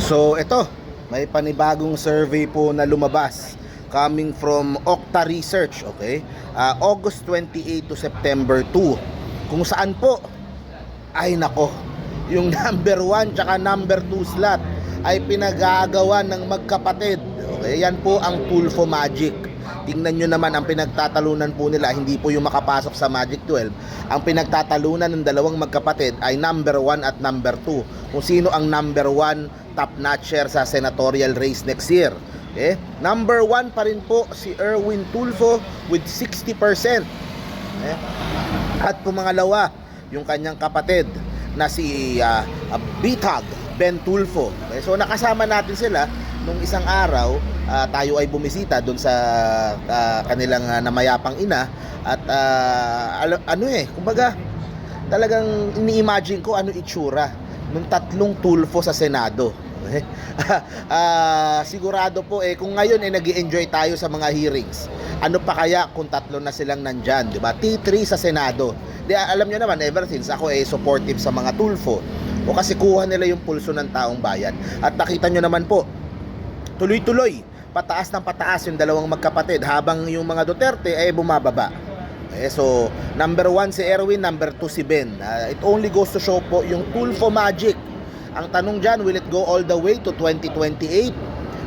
So ito, may panibagong survey po na lumabas coming from Okta Research, okay? Ah, August 28 to September 2. Kung saan po ay nako, yung number 1 tsaka number 2 slot ay pinagagawa ng magkapatid. Okay, yan po ang Tulfo Magic. Tingnan nyo naman ang pinagtatalunan po nila, hindi po yung makapasok sa Magic 12. Ang pinagtatalunan ng dalawang magkapatid ay number 1 at number 2. Kung sino ang number 1 top notcher sa senatorial race next year. Okay? Number 1 pa rin po si Erwin Tulfo with 60%. Okay? At pumangalawa, yung kanyang kapatid na si uh, Bitag Ben Tulfo. Okay? So nakasama natin sila nung isang araw ah, tayo ay bumisita doon sa ah, kanilang ah, namayapang ina at alo- ano eh kumbaga talagang ini-imagine ko ano itsura nung tatlong Tulfo sa Senado. Ah, sigurado po eh kung ngayon eh nag enjoy tayo sa mga hearings. Ano pa kaya kung tatlo na silang nandyan, di ba? T3 sa Senado. Di, alam nyo naman, ever since ako eh supportive sa mga Tulfo. O kasi kuha nila yung pulso ng taong bayan. At nakita nyo naman po, tuloy-tuloy, pataas ng pataas yung dalawang magkapatid habang yung mga Duterte ay bumababa. Eh, so, number one si Erwin, number two si Ben. Ah, it only goes to show po yung Tulfo Magic. Ang tanong dyan, will it go all the way to 2028?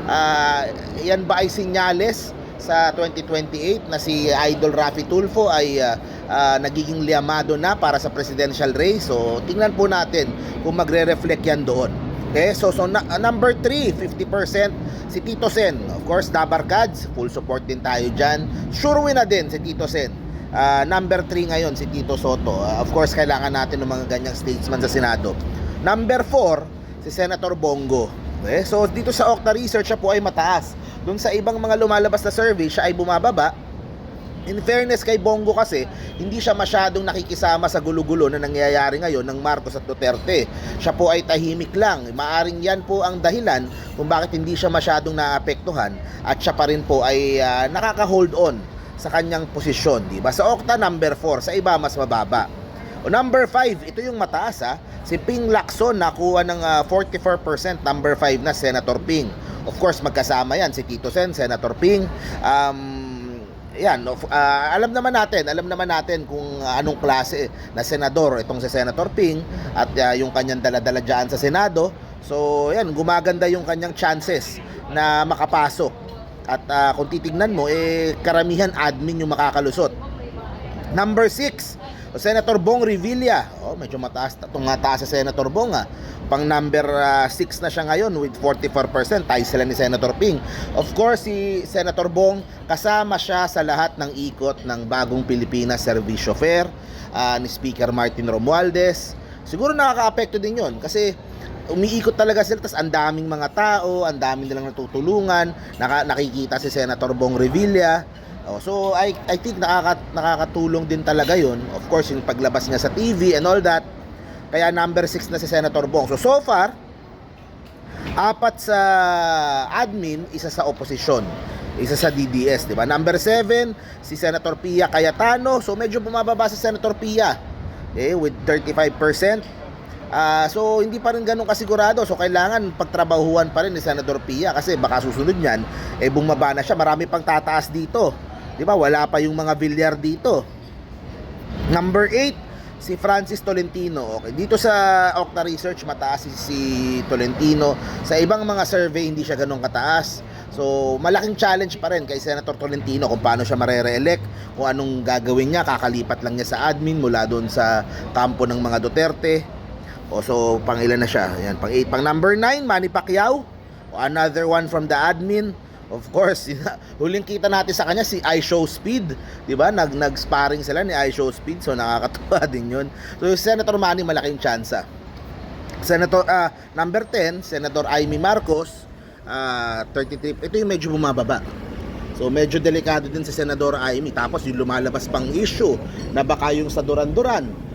Ah, yan ba ay sinyales sa 2028 na si Idol Rafi Tulfo ay ah, ah, nagiging liamado na para sa presidential race? So, tingnan po natin kung magre-reflect yan doon. Okay, so, so na- uh, number 3, 50% si Tito Sen. Of course, Dabarkads, full support din tayo dyan. Sure win na din si Tito Sen. Ah, number 3 ngayon si Tito Soto. Ah, of course, kailangan natin ng mga ganyang statesman sa Senado. Number 4, si Senator Bongo. Okay, so dito sa Okta Research siya po ay mataas. Doon sa ibang mga lumalabas na survey, siya ay bumababa. In fairness kay Bongo kasi, hindi siya masyadong nakikisama sa gulo-gulo na nangyayari ngayon ng Marcos at Duterte. Siya po ay tahimik lang. Maaring yan po ang dahilan kung bakit hindi siya masyadong naapektuhan at siya pa rin po ay ah, nakaka-hold on sa kanyang posisyon, di ba? Sa Okta number 4, sa iba mas mababa. O number 5, ito yung mataas ha. Si Ping Lacson nakuha ng ah, 44%, number 5 na Senator Ping. Of course, magkasama yan si Tito Sen, Senator Ping. Um, yan, ah, alam naman natin, alam naman natin kung ah, anong klase na senador itong si Senator Ping at ah, yung kanyang daladala dyan sa Senado. So, yan, gumaganda yung kanyang chances na makapasok. At ah, kung titignan mo, eh, karamihan admin yung makakalusot. Number 6, Senator Bong Revilla. Oh, medyo mataas itong taas sa Senator Bong ah. Pang number 6 na siya ngayon with 44%. Tayo sila ni Senator Ping. Of course, si Senator Bong kasama siya sa lahat ng ikot ng bagong Pilipinas Servisyo Fair ah, ni Speaker Martin Romualdez. Siguro nakaka-apekto din yon kasi umiikot talaga sila tas ang daming mga tao, ang daming nilang natutulungan, naka, nakikita si Senator Bong Revilla. Oh, so I I think nakaka, nakakatulong din talaga 'yon. Of course, yung paglabas niya sa TV and all that. Kaya number 6 na si Senator Bong. So so far, apat sa admin, isa sa oposisyon. Isa sa DDS, di ba? Number 7, si Senator Pia Cayetano. So medyo bumababa si Senator Pia. Eh, with 35%. Ah, so hindi pa rin ganun kasigurado. So kailangan pagtrabahuhan pa rin ni Senator Pia kasi baka susunod niyan eh bumaba na siya. Marami pang tataas dito. 'Di ba? Wala pa yung mga Villar dito. Number 8, si Francis Tolentino. Okay, dito sa Okta Research mataas si, si Tolentino. Sa ibang mga survey hindi siya ganun kataas. So, malaking challenge pa rin kay Senator Tolentino kung paano siya marere-elect, kung anong gagawin niya, kakalipat lang niya sa admin mula doon sa kampo ng mga Duterte. O so, pang ilan na siya? Ayan, pang 8. Pang number 9, Manny Pacquiao. O, another one from the admin. Of course, huling kita natin sa kanya si iShow Speed, 'di ba? Nag nag-sparring sila ni iShow Speed, so nakakatuwa din 'yun. So Senator Manny malaking tsansa. Senator ah, number 10, Senator Amy Marcos, ah 33. Ito yung medyo bumababa. So medyo delikado din si Senador Amy tapos yung lumalabas pang issue na baka yung sa Duran-Duran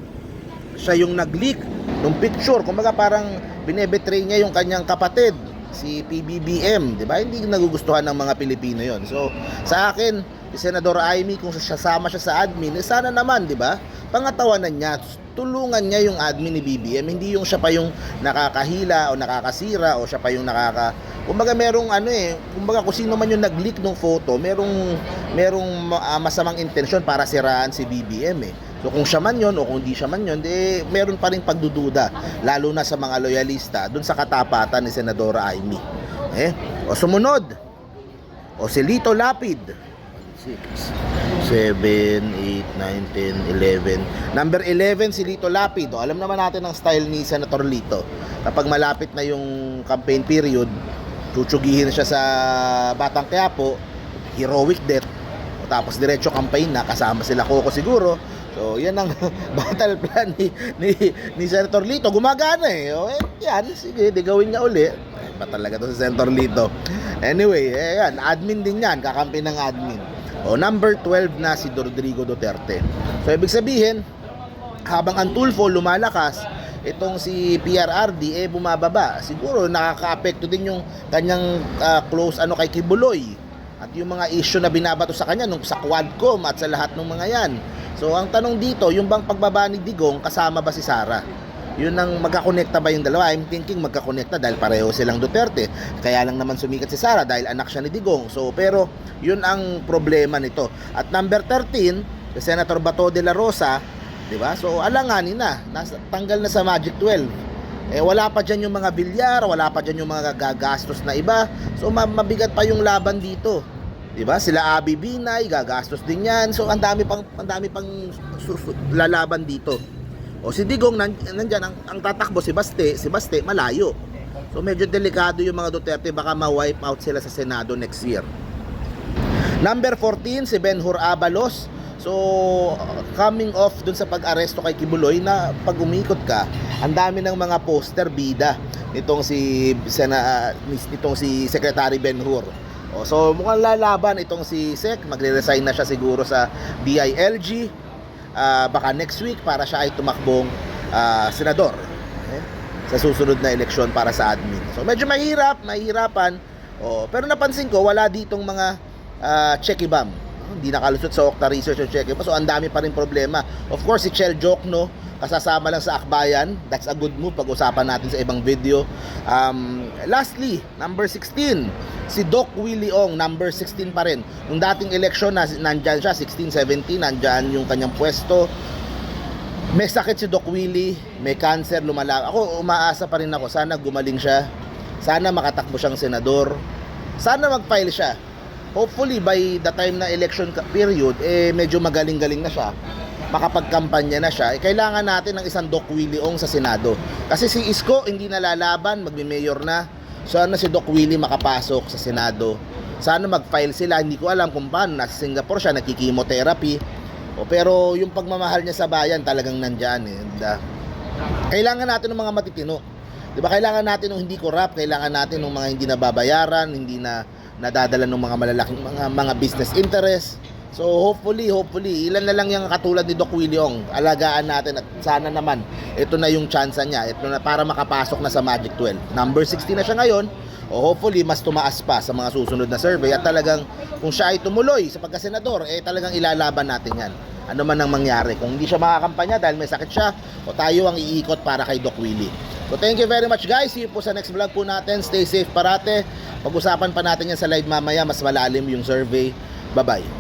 siya yung nag-leak ng picture. Kumbaga parang binebetray niya yung kanyang kapatid, si PBBM, 'di ba? Hindi nagugustuhan ng mga Pilipino 'yon. So, sa akin, si Senador Amy kung sasama siya sa admin, eh sana naman, di ba? Pangatawanan niya, tulungan niya yung admin ni BBM, hindi yung siya pa yung nakakahila o nakakasira o siya pa yung nakaka... Kumbaga merong ano eh, kumbaga kung sino man yung nag-leak ng photo, merong merong ah, masamang intensyon para siraan si BBM eh. So kung siya man yon o kung hindi siya man yon, eh, meron pa rin pagdududa, lalo na sa mga loyalista, dun sa katapatan ni Senadora Amy. Eh, o sumunod, o si Lito Lapid. 6, 7, 8, 9, 10, 11. Number 11 si Lito Lapid. O, alam naman natin ang style ni Senator Lito. Kapag malapit na yung campaign period, chuchugihin siya sa Batang Quiapo, heroic death. Tapos diretso campaign na, kasama sila Coco siguro. So, yan ang battle plan ni, ni, ni Senator Lito. Gumagana eh. O, eh, yan, sige, di gawin niya uli. Eh, ba talaga to si Senator Lito? Anyway, eh, yan, admin din yan, kakampi ng admin. O, number 12 na si Rodrigo Duterte. So, ibig sabihin, habang ang Tulfo lumalakas, itong si PRRD eh bumababa. Siguro nakaka-apekto din yung kanyang ah, close ano kay Kibuloy at yung mga issue na binabato sa kanya nung sa Quadcom at sa lahat ng mga yan. So ang tanong dito, yung bang pagbaba ni Digong kasama ba si Sara? Yun ang magkakonekta ba yung dalawa? I'm thinking magkakonekta dahil pareho silang Duterte. Kaya lang naman sumikat si Sara dahil anak siya ni Digong. So pero yun ang problema nito. At number 13, si Senator Bato de la Rosa, 'di ba? So alanganin na, nasa, tanggal na sa Magic 12. Eh wala pa diyan yung mga bilyar, wala pa diyan yung mga gagastos na iba. So ma- mabigat pa yung laban dito. 'Di ba? Sila Abi Binay, gagastos din 'yan. So ang dami pang ang dami pang lalaban dito. O si Digong nan, nandyan ang, ang tatakbo si Baste, si Baste malayo. So medyo delikado yung mga Duterte baka ma-wipe out sila sa Senado next year. Number 14 si Benhur Abalos. So coming off dun sa pag-aresto kay Kibuloy na pag umikot ka, ang dami ng mga poster bida nitong si Sena, nitong si Secretary Benhur. O, so mukhang lalaban itong si Sec, magre-resign na siya siguro sa BILG. Ah, baka next week para siya ay tumakbong ah, senador eh, sa susunod na eleksyon para sa admin. So medyo mahirap, mahirapan. Oh, pero napansin ko wala ditong mga uh, checky bomb. Hindi nakalusot sa Okta Research checky bomb. So ang dami pa rin problema. Of course si Chel Jokno kasasama lang sa akbayan. That's a good move pag-usapan natin sa ibang video. Um, lastly, number 16, si Doc Willie Ong, number 16 pa rin. Nung dating eleksyon, nas, nandyan siya, 16, 17, nandyan yung kanyang pwesto. May sakit si Doc Willie, may cancer, lumala. Ako, umaasa pa rin ako, sana gumaling siya. Sana makatakbo siyang senador. Sana mag-file siya. Hopefully, by the time na election period, eh, medyo magaling-galing na siya makapagkampanya na siya, eh, kailangan natin ng isang Doc Willie Ong sa Senado. Kasi si Isko hindi nalalaban, magme-mayor na. Sana si Doc Willie makapasok sa Senado. Sana mag-file sila, hindi ko alam kung paano. Nasa Singapore siya, nagkikimotherapy. O, pero yung pagmamahal niya sa bayan talagang nandyan eh. And, ah, kailangan natin ng mga matitino. 'Di ba? Kailangan natin ng hindi corrupt, kailangan natin ng mga hindi nababayaran, hindi na nadadala ng mga malalaking mga mga business interest. So hopefully, hopefully, ilan na lang yung katulad ni Doc Willie. Alagaan natin at sana naman ito na yung chance niya. Ito na para makapasok na sa Magic 12. Number 16 na siya ngayon. O hopefully mas tumaas pa sa mga susunod na survey at talagang kung siya ay tumuloy sa pagkasenador, eh talagang ilalaban natin yan. Ano man ang mangyari. Kung hindi siya makakampanya dahil may sakit siya, o tayo ang iikot para kay Doc Willie. So thank you very much guys. See you po sa next vlog po natin. Stay safe parate. Pag-usapan pa natin yan sa live mamaya. Mas malalim yung survey. Bye-bye.